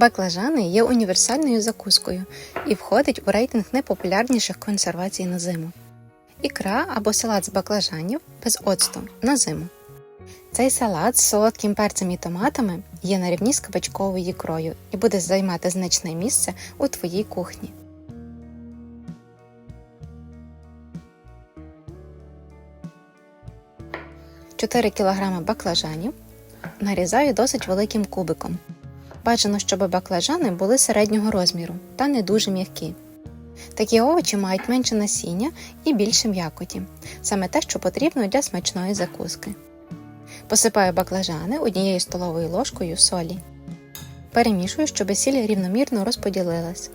Баклажани є універсальною закускою і входить у рейтинг найпопулярніших консервацій на зиму. Ікра або салат з баклажанів без оцту на зиму. Цей салат з солодким перцем і томатами є на рівні з кабачковою ікрою і буде займати значне місце у твоїй кухні. Чотири кг баклажанів нарізаю досить великим кубиком. Бажано, щоб баклажани були середнього розміру та не дуже м'які. Такі овочі мають менше насіння і більше м'якоті, саме те, що потрібно для смачної закуски. Посипаю баклажани однією столовою ложкою солі. Перемішую, щоб сіль рівномірно розподілилась.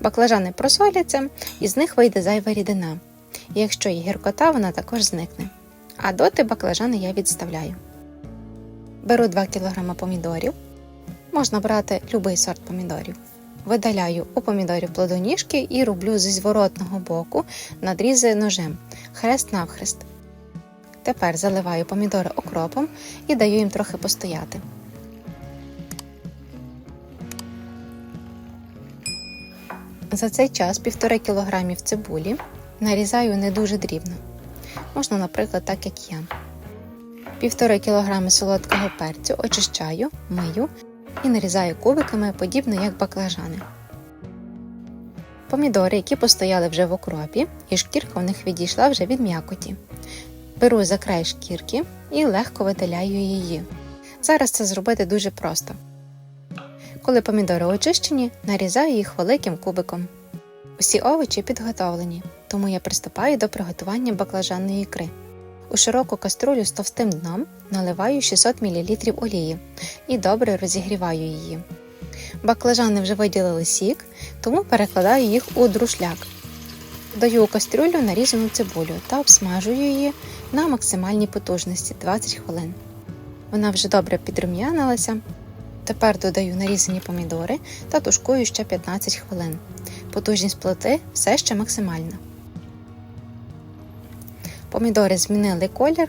Баклажани просоляться, і з них вийде зайва рідина. Якщо є гіркота, вона також зникне. А доти баклажани я відставляю. Беру 2 кг помідорів. Можна брати будь-який сорт помідорів. Видаляю у помідорів плодоніжки і роблю зі зворотного боку надрізи ножем, хрест навхрест. Тепер заливаю помідори окропом і даю їм трохи постояти. За цей час 1,5 кг цибулі нарізаю не дуже дрібно. Можна, наприклад, так як я. 1,5 кг солодкого перцю очищаю, мию і нарізаю кубиками, подібно як баклажани. Помідори, які постояли вже в окропі, і шкірка у них відійшла вже від м'якоті. Беру за край шкірки і легко видаляю її. Зараз це зробити дуже просто. Коли помідори очищені, нарізаю їх великим кубиком. Усі овочі підготовлені, тому я приступаю до приготування баклажанної ікри. У широку каструлю з товстим дном наливаю 600 мл олії і добре розігріваю її. Баклажани вже виділили сік, тому перекладаю їх у друшляк. Даю у кастрюлю нарізану цибулю та обсмажую її на максимальній потужності 20 хвилин. Вона вже добре підрум'янилася. Тепер додаю нарізані помідори та тушкую ще 15 хвилин. Потужність плити все ще максимальна. Помідори змінили колір.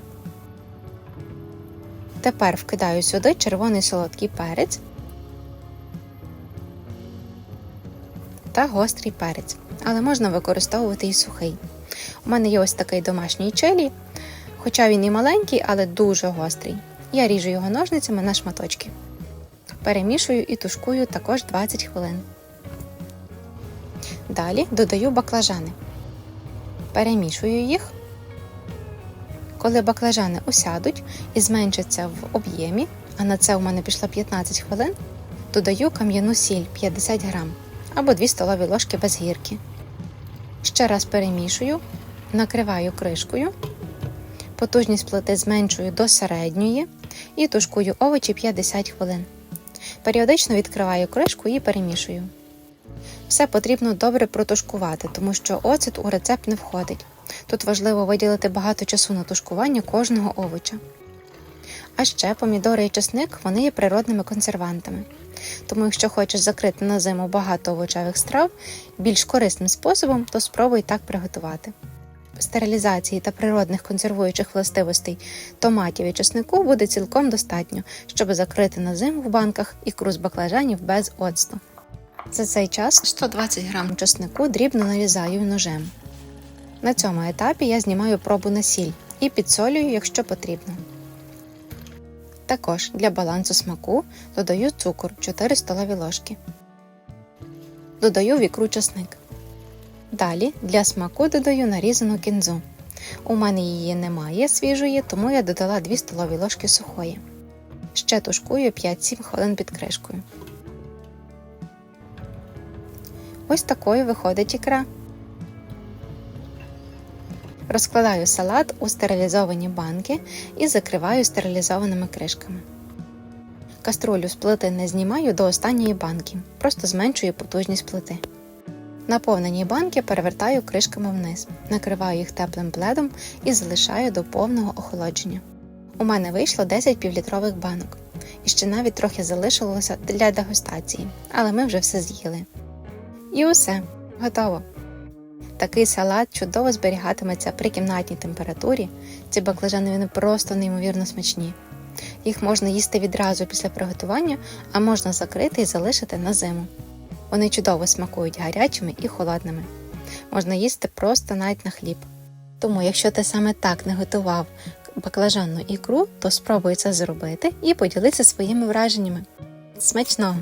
Тепер вкидаю сюди червоний солодкий перець та гострий перець, але можна використовувати і сухий. У мене є ось такий домашній чилі, хоча він і маленький, але дуже гострий. Я ріжу його ножницями на шматочки. Перемішую і тушкую також 20 хвилин. Далі додаю баклажани. Перемішую їх. Коли баклажани осядуть і зменшаться в об'ємі, а на це у мене пішло 15 хвилин, додаю кам'яну сіль 50 грам або 2 столові ложки без гірки. Ще раз перемішую, накриваю кришкою, потужність плити зменшую до середньої і тушкую овочі 50 хвилин. Періодично відкриваю кришку і перемішую. Все потрібно добре протушкувати, тому що оцет у рецепт не входить. Тут важливо виділити багато часу на тушкування кожного овоча. А ще помідори і чесник вони є природними консервантами. Тому, якщо хочеш закрити на зиму багато овочевих страв більш корисним способом, то спробуй так приготувати. Стерилізації та природних консервуючих властивостей томатів і чеснику буде цілком достатньо, щоб закрити на зиму в банках ікру з баклажанів без оцту. За цей час 120 г чеснику дрібно нарізаю ножем. На цьому етапі я знімаю пробу на сіль і підсолюю, якщо потрібно. Також для балансу смаку додаю цукор 4 столові ложки. Додаю в ікру чесник. Далі для смаку додаю нарізану кінзу. У мене її немає свіжої, тому я додала 2 столові ложки сухої. Ще тушкую 5-7 хвилин під кришкою. Ось такою виходить ікра. Розкладаю салат у стерилізовані банки і закриваю стерилізованими кришками. Каструлю з плити не знімаю до останньої банки, просто зменшую потужність плити. Наповнені банки перевертаю кришками вниз, накриваю їх теплим пледом і залишаю до повного охолодження. У мене вийшло 10 півлітрових банок, і ще навіть трохи залишилося для дегустації, але ми вже все з'їли. І усе, готово. Такий салат чудово зберігатиметься при кімнатній температурі. Ці баклажани вони просто неймовірно смачні. Їх можна їсти відразу після приготування, а можна закрити і залишити на зиму. Вони чудово смакують гарячими і холодними. Можна їсти просто навіть на хліб. Тому, якщо ти саме так не готував баклажанну ікру, то спробуй це зробити і поділитися своїми враженнями. Смачного!